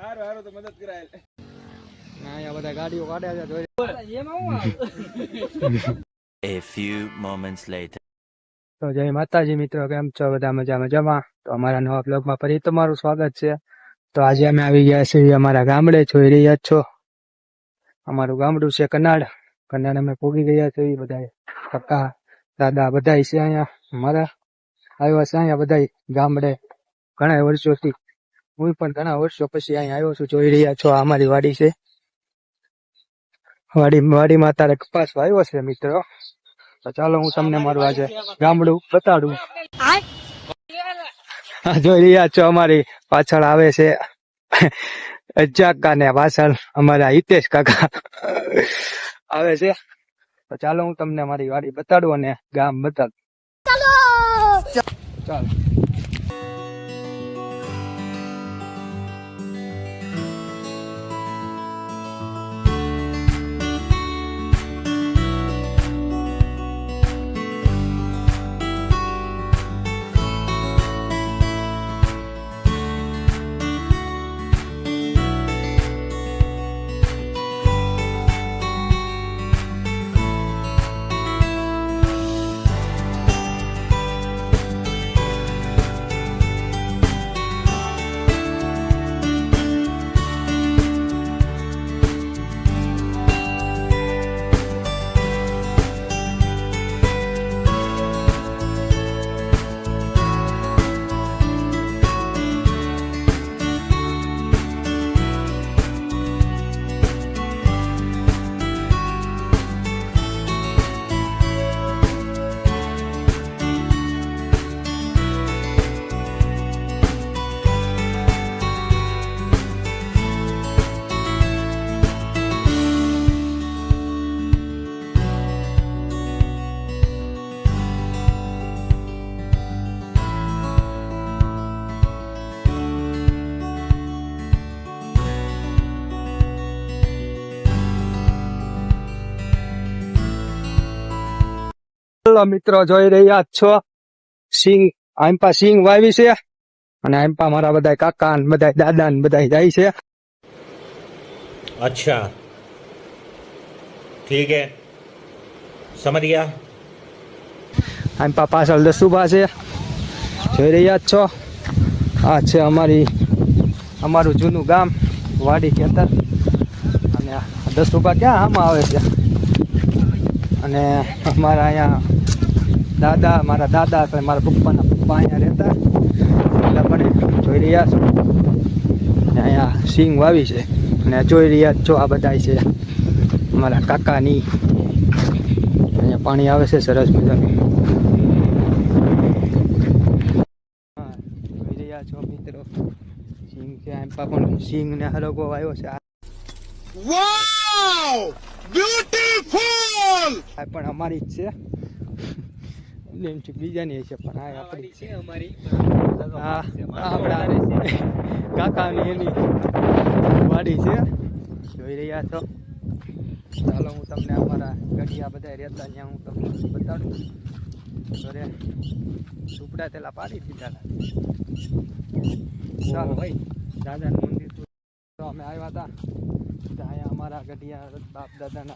હારું હારું તો મદદ કરાય. અહીંયા બધા ગાડીઓ કાઢ્યા છે જોઈ A few moments later. તો જય માતાજી મિત્રો કેમ છો? બધા મજા મજામાં તો અમારા નવા બ્લોગમાં ફરી તમારું સ્વાગત છે. તો આજે અમે આવી ગયા છીએ અમારા ગામડે જોઈ રહ્યા છો. અમારું ગામડું છે કનાડ કનાડ અમે પોગી ગયા છીએ બધા કાકા દાદા બધા છે અહીંયા. અમારા આવ્યા છે અહીંયા બધા ગામડે. ઘણા વર્ષોથી હું પણ ઘણા વર્ષો પછી અહીં આવ્યો છું, જોઈ રહ્યા છો અમારી વાડી છે. વાડી, વાડીમાં અત્યારે કપાસ વાવ્યો છે, મિત્રો. તો ચાલો હું તમને મારું આજે ગામડું બતાડું. જોઈ રહ્યા છો, અમારી પાછળ આવે છે અજાકા ને પાછળ અમારા હિતેશ કાકા આવે છે. તો ચાલો હું તમને મારી વાડી બતાડું અને ગામ બતાડું. ચાલો. હેલો મિત્રો જોઈ રહ્યા છો. સિંગ આંપા સિંગ વાવી છે. અને આંપા મારા બધા કાકા ને બધા દાદા ને બધા જાય છે. અચ્છા. ઠીક હે. સમજ ગયા આંપા પાછળ દસુભા છે. જોઈ રહ્યા છો. આ છે અમારી અમારું જૂનું ગામ વાડી ખેતર. અને દસુભા ક્યાં આમાં આવે છે? અને અમારા અહીંયા દાદા, મારા દાદા એટલે મારા પપ્પાના પપ્પા અહીંયા રહેતા. એટલે પણ જોઈ રહ્યા છો. અને અહીંયા સિંગ વાવી છે. અને જોઈ રહ્યા છો આ બધા છે અમારા કાકાની. અહીંયા પાણી આવે છે, સરસ મજાનું. જોઈ રહ્યા છો મિત્રો. સિંગ છે એમ પણ સિંગ ને હરગો આવ્યો છે. આ પણ અમારી જ છે. છે બીજાની છે પણ આ આપણી છે હા આપણા કાકાની એની વાડી છે. જોઈ રહ્યા છો. ચાલો હું તમને અમારા ગઢિયા બધા રહેતા ત્યાં હું તમને બતાડું. ઘરે સુપડા તેલા પાડી દીધા હતા. ચાલો ભાઈ દાદાનું મંદિર તો તો અમે આવ્યા હતા. અહીંયા અમારા ગઢિયા બાપ દાદાના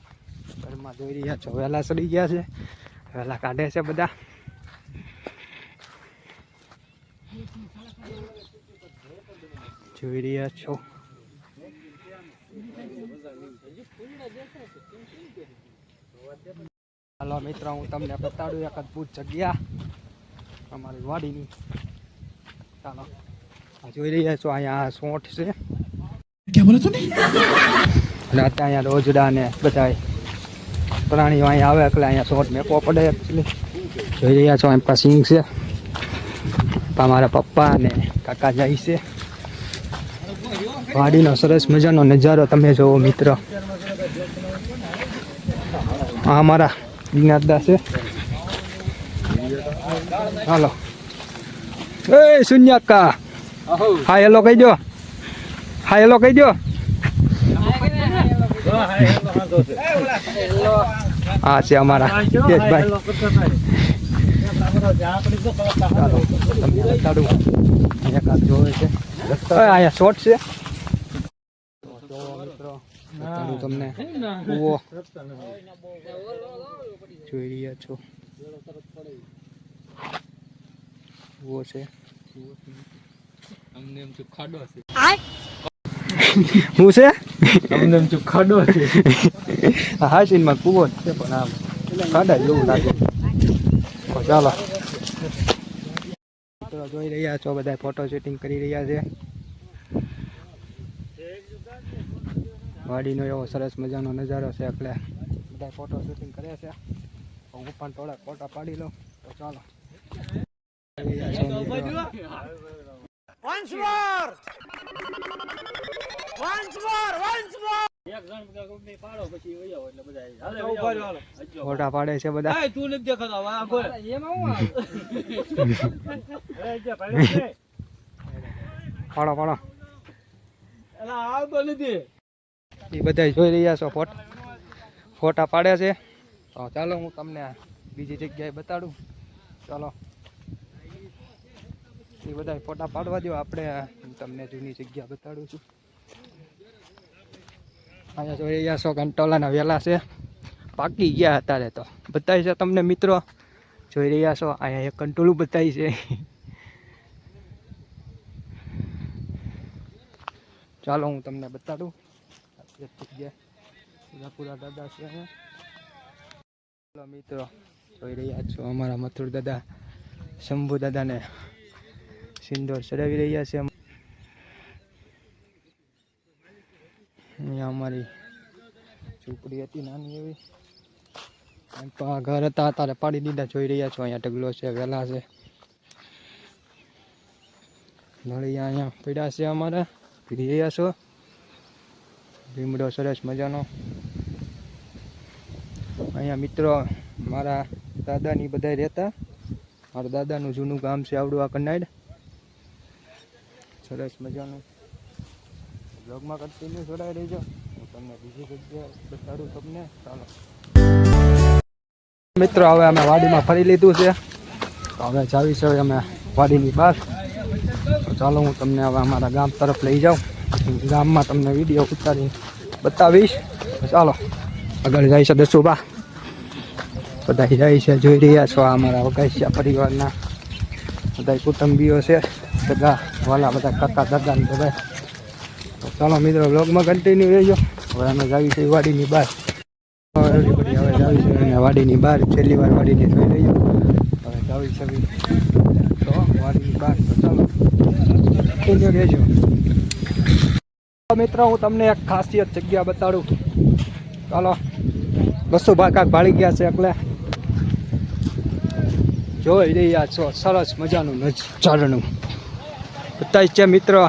ઘરમાં જોઈ રહ્યા છો. વહેલા સડી ગયા છે. વહેલા કાઢે છે બધા. જોઈ રહ્યા છો. હાલો મિત્રો, હું તમને બતાડું એક અદભુત જગ્યા. અમારી વાડીની. ચાલો. જોઈ રહ્યા છો, અહીંયા સોઠ સોંઠ છે. અને અત્યારે અહીંયા રોજડા ને બધા પ્રાણીઓ અહીંયા આવે એટલે અહીંયા શોર્ટ મેકવો પડે એકચ્યુઅલી જોઈ રહ્યા છો એમ સિંગ છે. પા મારા પપ્પા અને કાકા જાય છે. વાડીનો સરસ મજાનો નજારો તમે જોવો મિત્ર. આ અમારા જ્ઞાતદા છે. હાલો. એ શૂન્યક્કા હા હેલો કહી દો. હા હેલો કહી દો હા છે અમારા. તમને અહીંયા જોવે છે શોર્ટ છે. બતાડું તમને. કૂવો જોઈ રહ્યા છો. કૂવો છે. અમને એમ ખાડો હશે. હું છે? અમને એમ ચૂપ ખાડો આ હાસીનમાં કૂવો જ છે પણ આમ ખાડા જેવું લાગે. ચાલો. મિત્રો જોઈ રહ્યા છો બધા ફોટો શૂટિંગ કરી રહ્યા છે. વાડીનો એવો સરસ મજાનો નજારો છે એટલે બધા ફોટો શૂટિંગ કરે છે. હું પણ થોડાક ફોટા પાડી લઉં. તો ચાલો. જોઈ રહ્યા છો મિત્રો. ફોટા પાડે છે બધા. તું નથી દેખાતો આ બોલ. પાડો પાડો. એલા આવતો નથી. એ બધા જોઈ રહ્યા છો ફોટા ફોટા પાડે છે. તો ચાલો હું તમને બીજી જગ્યાએ બતાડું. ચાલો. એ બધા ફોટા પાડવા દો આપણે તમને જૂની જગ્યા બતાડું છું. અહીંયા જોઈ રહ્યા છો કંટોલાના વેલા છે. પાકી ગયા અત્યારે તો. બતાવી છે તમને મિત્રો? જોઈ રહ્યા છો? અહીંયા એક કંટોલું બતાવી છે. ચાલો હું તમને બતાડું. પૂરા દાદા છે મિત્રો, જોઈ રહ્યા છો અમારા મથુર દાદા, શંભુ દાદાને સિંદોર ચડાવી રહ્યા છે. અહીંયા અમારી ઝૂંપડી હતી નાની એવી. ઘર હતા તારે પાડી દીધા, જોઈ રહ્યા છો, અહીંયા ઢગલો છે, વેલા છે. નળિયા અહીંયા પડ્યા છે અમારે, પીડી રહ્યા છો. ભીમડો સરસ મજાનો. અહીંયા મિત્રો, મારા દાદાની બધા રહેતા. મારા દાદાનું જૂનું ગામ છે આવડું આ કન્નાડ. સરસ મજાનું. બ્લોગમાં કન્ટિન્યુ જોડાઈ રહેજો. હું તમને બીજી જગ્યાએ બતાડું તમને. ચાલો. મિત્રો, હવે અમે વાડીમાં ફરી લીધું છે. તો હવે જાવી છે અમે વાડીની બહાર. તો ચાલો, હું તમને હવે અમારા ગામ તરફ લઈ જાઉં. ગામમાં તમને વીડિયો ઉતારી બતાવીશ. ચાલો, આગળ જાય છે દસુબા. બધા જાય છે, જોઈ રહ્યા છો અમારા વગાસિયા પરિવારના. બધા કુટુંબીઓ છે. બધા વાલા, બધા કાકા, દાદા બધા ચાલો મિત્રો બ્લોગમાં કન્ટિન્યુ રહેજો. હવે અમે જાવી છે વાડીની બહાર હવે જાવી છે વાડીની બહાર, છેલ્લી વાર વાડીને જોઈ લઈએ. હવે જાવી છે તો વાડીની બહાર. ચાલો કન્ટિન્યુ રહેજો. મિત્રો, હું તમને એક ખાસિયત જગ્યા બતાડું. ચાલો, બસો ભાકા ભાળી ગયા છે એટલે જોઈ રહ્યા છો, સરસ મજાનું નજારણું બતાય છે મિત્રો?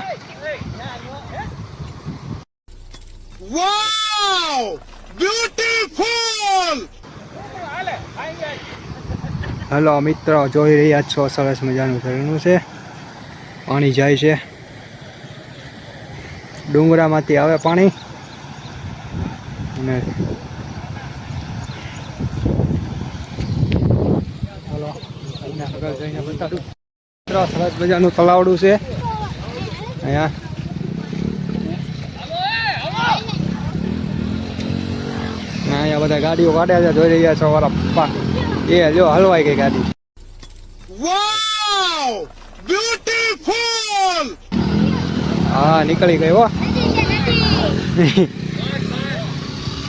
હલો મિત્રો, જોઈ રહ્યા છો, સરસ મજાનું ધરણું છે. પાણી જાય છે. ડુંગરામાંથી આવે પાણી. અને સરસ મજાનું તલાવડું છે. અહીંયા ને અહીંયા બધા ગાડીઓ કાઢ્યા છે જોઈ રહ્યા છો મારા પપ્પા. એ જો હલવાઈ ગઈ ગાડી. હા નીકળી ગઈ હો.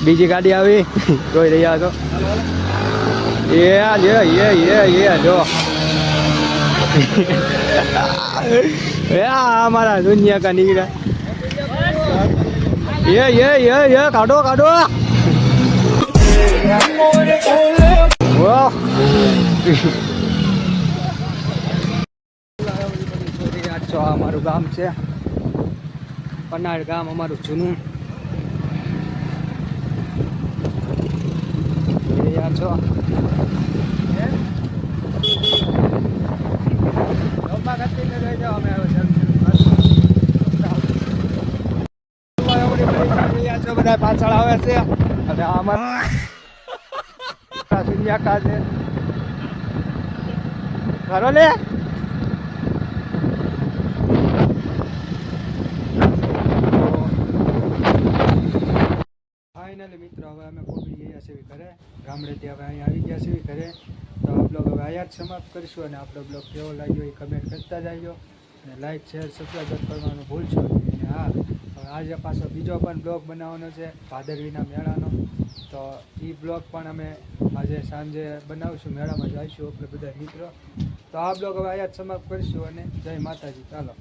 બીજી ગાડી આવી. જોઈ રહ્યા છો. એ જો એ એ એ જો. અમારા દુનિયા કા નીકળ્યા. એ એ એ કાઢો કાઢો. છો અમારું ગામ છે પનાળ ગામ અમારું જૂનું છો. બધા પાછળ આવે છે અને આમાં છે? લે. ફાઇનલી મિત્રો, હવે અમે પહોંચી ગયા છીએ ઘરે. ગામડેથી હવે અહીંયા આવી ગયા છીએ ઘરે. તો આ હવે જ સમાપ્ત કરીશું અને આપણો બ્લોગ કેવો લાગ્યો એ કમેન્ટ કરતા જાયો અને લાઇક શેર સબસ્ક્રાઈબ કરવાનું ભૂલશો અને હા આજે પાછો બીજો પણ બ્લોગ બનાવવાનો છે. ભાદરવીના મેળાનો. તો એ બ્લોગ પણ અમે આજે સાંજે બનાવીશું, મેળામાં જઈશું આપણે બધા મિત્રો. તો આ બ્લોગ હવે અહીંયા સમાપ્ત કરીશું અને જય માતાજી. ચાલો.